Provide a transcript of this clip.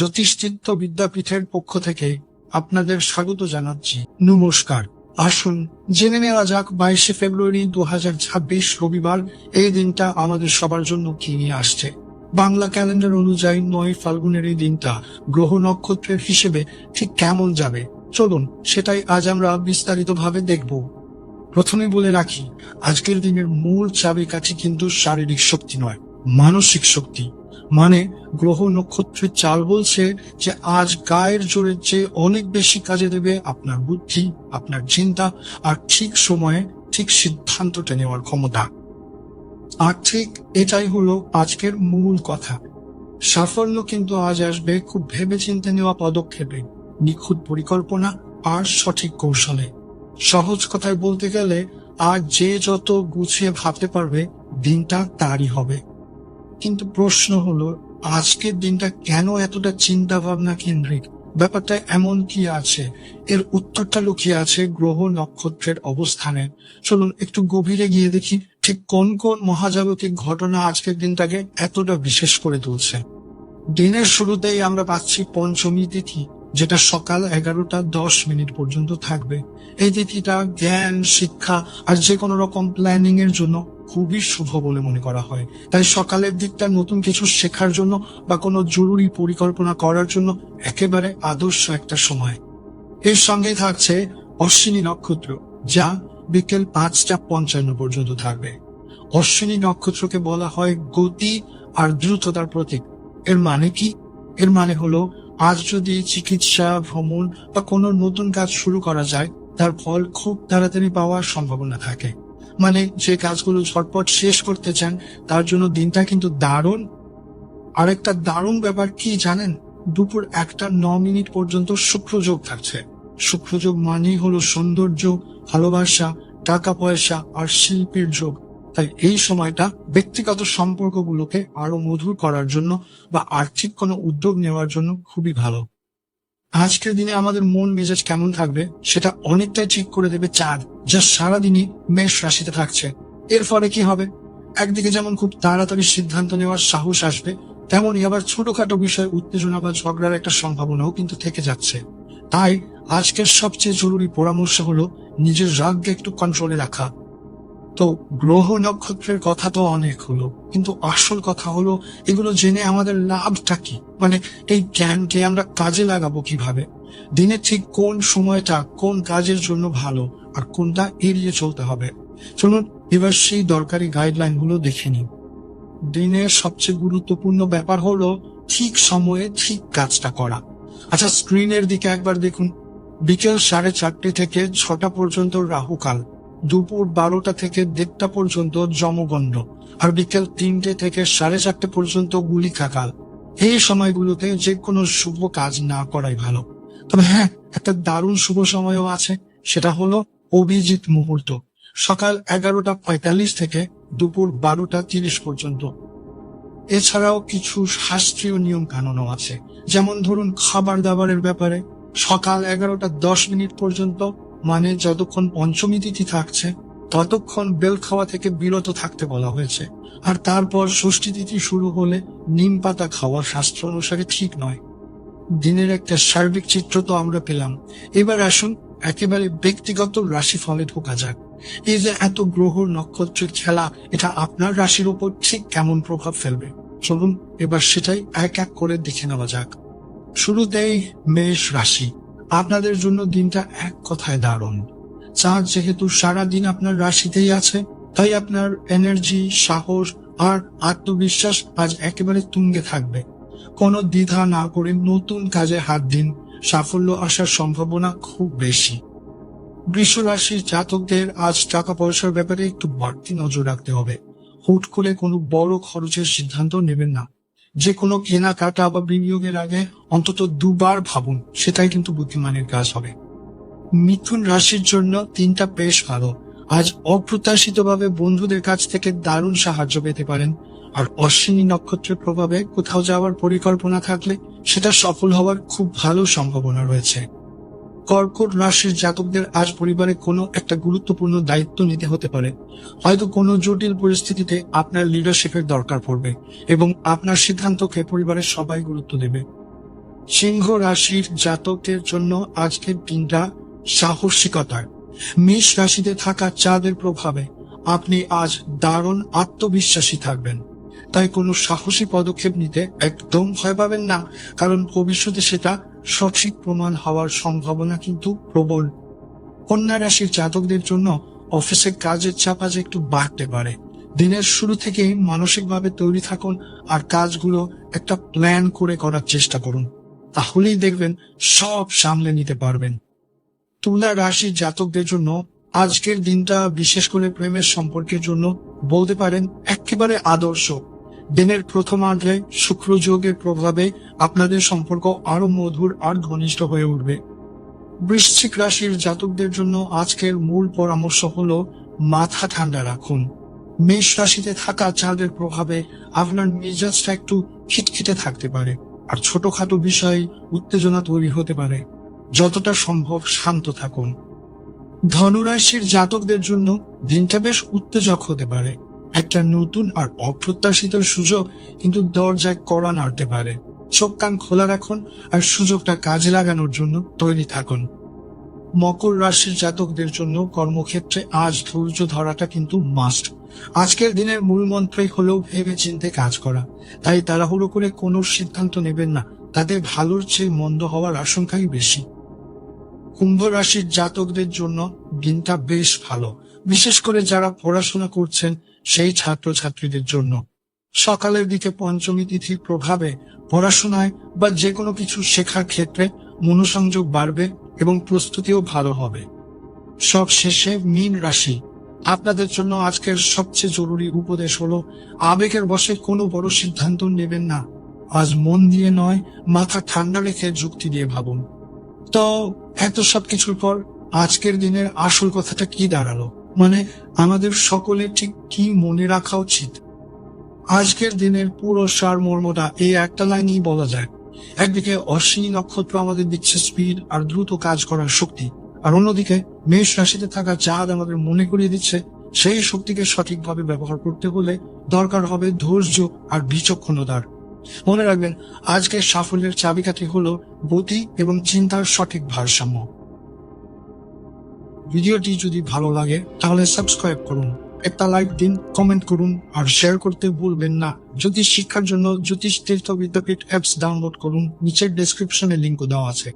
জ্যোতিষচিত্ত বিদ্যাপীঠের পক্ষ থেকে আপনাদের স্বাগত জানাচ্ছি। নমস্কার। আসুন, জেনে নেওয়া যাক বাইশে ফেব্রুয়ারি দু রবিবার এই দিনটা আমাদের সবার জন্য কি নিয়ে আসছে। বাংলা ক্যালেন্ডার অনুযায়ী নয় ফাল্গুনের এই দিনটা গ্রহ নক্ষত্রের হিসেবে ঠিক কেমন যাবে? চলুন, সেটাই আজ আমরা বিস্তারিতভাবে দেখব। প্রথমে বলে রাখি, আজকের দিনের মূল চাবিকাঠি কিন্তু শারীরিক শক্তি নয়, মানসিক শক্তি। মানে গ্রহ নক্ষত্রের চাল বলছে যে আজ গায়ের জোরের চেয়ে অনেক বেশি কাজে দেবে আপনার বুদ্ধি, আপনার চিন্তা আর ঠিক সময়ে ঠিক সিদ্ধান্তটা নেওয়ার ক্ষমতা। আর ঠিক এটাই হলো আজকের মূল কথা। সাফল্য কিন্তু আজ আসবে খুব ভেবে চিন্তে নেওয়া পদক্ষেপে। নিখুঁত পরিকল্পনা আর সঠিক কৌশলে। সহজ কথায় বলতে গেলে, আজ যে যত গুছিয়ে ভাবতে পারবে, দিনটা তারই হবে। কিন্তু প্রশ্ন হলো, আজকের দিনটা কেন এতটা চিন্তা ভাবনা কেন্দ্রিক? ব্যাপারটা এমন কি আছে? এর উত্তরটা লুকিয়ে আছে গ্রহ নক্ষত্রের অবস্থানে। চলুন একটু গভীরে গিয়ে দেখি ঠিক কোন কোন মহাজাগতিক ঘটনা আজকের দিনটাকে এতটা বিশেষ করে তুলছে। দিনের শুরুতেই আমরা পাচ্ছি পঞ্চমী তিথি। যেটা সকাল এগারোটা দশ মিনিট পর্যন্ত থাকবে। এই তিথিটা জ্ঞান, শিক্ষা আর যে কোনো রকম প্ল্যানিং এর জন্য খুবই শুভ বলে মনে করা হয়। তাই সকালের দিকটা নতুন কিছু শেখার জন্য বা কোনো জরুরি পরিকল্পনা করার জন্য একেবারে আদর্শ একটা সময়। এর সঙ্গে থাকছে অশ্বিনী নক্ষত্র, যা বিকেল পাঁচটা পঞ্চান্ন পর্যন্ত থাকবে। অশ্বিনী নক্ষত্রকে বলা হয় গতি আর দ্রুততার প্রতীক। এর মানে কি? এর মানে হলো আজ যদি চিকিৎসা, ভ্রমণ বা কোনো নতুন কাজ শুরু করা যায়, তার ফল খুব তাড়াতাড়ি পাওয়ার সম্ভাবনা থাকে। মানে যে কাজগুলো ঝটপট শেষ করতে চান, তার জন্য দিনটা কিন্তু দারুণ। আরেকটা দারুণ ব্যাপার কি জানেন? দুপুর একটা ন মিনিট পর্যন্ত শুক্রযোগ থাকছে। শুক্রযোগ মানেই হলো সৌন্দর্য, ভালোবাসা, টাকা পয়সা আর শিল্পের যোগ। তাই এই সময়টা ব্যক্তিগত সম্পর্কগুলোকে আরও মধুর করার জন্য বা আর্থিক কোনো উদ্যোগ নেওয়ার জন্য খুবই ভালো। আজকের দিনে আমাদের মন মেজাজ কেমন থাকবে সেটা অনেকটাই ঠিক করে দেবে চাঁদ, যা সারাদিনই মেষ রাশিতে থাকছে। এর ফলে কি হবে? একদিকে যেমন খুব তাড়াতাড়ি সিদ্ধান্ত নেওয়ার সাহস আসবে তেমনই আবার ছোটখাটো বিষয়ে উত্তেজনা বা ঝগড়ার একটা সম্ভাবনাও কিন্তু থেকে যাচ্ছে। তাই আজকের সবচেয়ে জরুরি পরামর্শ হলো নিজের রাগকে একটু কন্ট্রোলে রাখা। তো গ্রহ নক্ষত্রের কথা তো অনেক হলো, কিন্তু আসল কথা হলো, এগুলো জেনে আমাদের লাভটা কি? মানে এই জ্ঞানকে আমরা কাজে লাগাবো কীভাবে? দিনে ঠিক কোন সময়টা কোন কাজের জন্য ভালো আর কোনটা এড়িয়ে চলতে হবে? চলুন এবার সেই দরকারি গাইডলাইনগুলো দেখে নিই। দিনের সবচেয়ে গুরুত্বপূর্ণ ব্যাপার হলো ঠিক সময়ে ঠিক কাজটা করা। আচ্ছা স্ক্রিনের দিকে একবার দেখুন। বিকেল সাড়ে চারটে থেকে ছটা পর্যন্ত রাহুকাল। দুপুর বারোটা থেকে দেড়টা পর্যন্ত জমগণ্ড আর বিকেল তিনটে থেকে সাড়ে চারটে পর্যন্ত গুলি গুলিকাকাল এই সময়গুলোতে যে কোনো শুভ কাজ না করাই ভালো। তবে হ্যাঁ একটা দারুণ শুভ সময়ও আছে, সেটা হলো অভিজিৎ মুহূর্ত। সকাল এগারোটা পঁয়তাল্লিশ থেকে দুপুর বারোটা তিরিশ পর্যন্ত। এছাড়াও কিছু শাস্ত্রীয় নিয়ম কানুনও আছে, যেমন ধরুন খাবার দাবারের ব্যাপারে সকাল এগারোটা দশ মিনিট পর্যন্ত মানে যতক্ষণ পঞ্চমী তিথি থাকছে, ততক্ষণ বেল খাওয়া থেকে বিরত থাকতে বলা হয়েছে। আর তারপর ষষ্ঠী তিথি শুরু হলে নিম পাতা খাওয়া শাস্ত্র অনুসারে ঠিক নয়। দিনের একটা সার্বিক চিত্র তো আমরা পেলাম। এবার আসুন, একেবারে ব্যক্তিগত রাশি ফলে ঢোকা যাক। এই যে এত গ্রহ নক্ষত্রের খেলা, এটা আপনার রাশির উপর ঠিক কেমন প্রভাব ফেলবে? চলুন, এবার সেটাই এক এক করে দেখে নেওয়া যাক। শুরুতেই মেষ রাশি। আপনাদের জন্য দিনটা এক কথায় দারুণ। চাঁদ যেহেতু সারাদিন আপনার রাশিতেই আছে, তাই আপনার এনার্জি সাহস আর আত্মবিশ্বাস আজ একেবারে তুঙ্গে থাকবে। কোনো দ্বিধা না করে নতুন কাজে হাত দিন, সাফল্য আসার সম্ভাবনা খুব বেশি। বৃষ রাশির জাতকদের আজ টাকা পয়সার ব্যাপারে একটু বাড়তি নজর রাখতে হবে। হুট করে কোনো বড় খরচের সিদ্ধান্ত নেবেন না। যে কোনো কেনাকাটা বা বিনিয়োগের আগে অন্তত দুবার ভাবুন, সেটাই কিন্তু বুদ্ধিমানের কাজ হবে। মিথুন রাশির জন্য তিনটা বেশ ভালো। আজ অপ্রত্যাশিতভাবে বন্ধুদের কাছ থেকে দারুণ সাহায্য পেতে পারেন। আর অশ্বিনী নক্ষত্রের প্রভাবে কোথাও যাওয়ার পরিকল্পনা থাকলে সেটা সফল হওয়ার খুব ভালো সম্ভাবনা রয়েছে। কর্কট রাশির জাতকদের আজ পরিবারে কোনো একটা গুরুত্বপূর্ণ দায়িত্ব নিতে হতে পারে। হয়তো কোনো জটিল পরিস্থিতিতে আপনার লিডারশিপের দরকার পড়বে এবং আপনার সিদ্ধান্তকে পরিবারের সবাই গুরুত্ব দেবে। সিংহ রাশির জাতকদের জন্য আজকের দিনটা সাহসিকতার। মেষ রাশিতে থাকা চাঁদের প্রভাবে আপনি আজ দারুণ আত্মবিশ্বাসী থাকবেন। তাই কোনো সাহসী পদক্ষেপ নিতে একদম ভয় পাবেন না, কারণ ভবিষ্যতে সেটা সঠিক প্রমাণ হওয়ার সম্ভাবনা কিন্তু প্রবল। কন্যা রাশির জাতকদের জন্য অফিসের কাজের চাপ আজ একটু বাড়তে পারে। দিনের শুরু থেকেই মানসিকভাবে তৈরি থাকুন আর কাজগুলো একটা প্ল্যান করে করার চেষ্টা করুন। তাহলেই দেখবেন সব সামলে নিতে পারবেন। তুলা রাশির জাতকদের জন্য আজকের দিনটা বিশেষ করে প্রেমের সম্পর্কের জন্য বলতে পারেন একেবারে আদর্শ। দিনের প্রথমার্ধে শুক্র যোগের প্রভাবে আপনাদের সম্পর্ক আরও মধুর আর ঘনিষ্ঠ হয়ে উঠবে। বৃশ্চিক রাশির জাতকদের জন্য আজকের মূল পরামর্শ হলো মাথা ঠান্ডা রাখুন। মেষ রাশিতে থাকা চাঁদের প্রভাবে আপনার মেজাজটা একটু খিটখিটে থাকতে পারে আর ছোটখাটো বিষয়ে উত্তেজনা তৈরি হতে পারে। যতটা সম্ভব শান্ত থাকুন। ধনুরাশির জাতকদের জন্য দিনটা বেশ উত্তেজক হতে পারে। একটা নতুন আর অপ্রত্যাশিত সুযোগ কিন্তু দরজায় কড়া নাড়তে পারে। চোখ কান খোলা রাখুন আর সুযোগটা কাজে লাগানোর জন্য তৈরি থাকুন। মকর রাশির জাতকদের জন্য কর্মক্ষেত্রে আজ ধৈর্য ধরাটা কিন্তু মাস্ট আজকের দিনের মূল মন্ত্রই হলেও ভেবে চিনতে কাজ করা। তাই তাড়াহুড়ো করে কোনো সিদ্ধান্ত নেবেন না। তাদের ভালোর চেয়ে মন্দ হওয়ার আশঙ্কাই বেশি। কুম্ভ রাশির জাতকদের জন্য দিনটা বেশ ভালো। বিশেষ করে যারা পড়াশোনা করছেন সেই ছাত্রছাত্রীদের জন্য। সকালের দিকে পঞ্চমী তিথির প্রভাবে পড়াশোনায় বা যে কোনো কিছু শেখার ক্ষেত্রে মনোসংযোগ বাড়বে এবং প্রস্তুতিও ভালো হবে। সব শেষে মীন রাশি। আপনাদের জন্য আজকের সবচেয়ে জরুরি উপদেশ হলো, আবেগের বসে কোনো বড় সিদ্ধান্ত নেবেন না। আজ মন দিয়ে নয়, মাথা ঠান্ডা রেখে যুক্তি দিয়ে ভাবুন। তো এত সব কিছুর পর আজকের দিনের আসল কথাটা কি দাঁড়াল? মানে আমাদের সকলের ঠিক কি মনে রাখা উচিত? আজকের দিনের পুরো সার মর্মটা এই একটা লাইনই বলা যায়। একদিকে অশ্বিনী নক্ষত্র আমাদের দিচ্ছে স্পিড আর দ্রুত কাজ করার শক্তি। আর অন্যদিকে মেষ রাশিতে থাকা চাঁদ আমাদের মনে করিয়ে দিচ্ছে সেই শক্তিকে সঠিকভাবে ব্যবহার করতে হলে দরকার হবে ধৈর্য আর বিচক্ষণতার। মনে রাখবেন, আজকের সাফল্যের চাবিকাঠি হলো গতি এবং চিন্তার সঠিক ভারসাম্য। ভিডিওটি যদি ভালো লাগে, তাহলে সাবস্ক্রাইব করুন। একটা লাইক দিন, কমেন্ট করুন, আর শেয়ার করতে ভুলবেন না। যদি শিক্ষার জন্য জ্যোতিষ তীর্থ বিদ্যাপীঠ অ্যাপস ডাউনলোড করুন। নিচের ডেসক্রিপশনে লিঙ্ক দেওয়া আছে।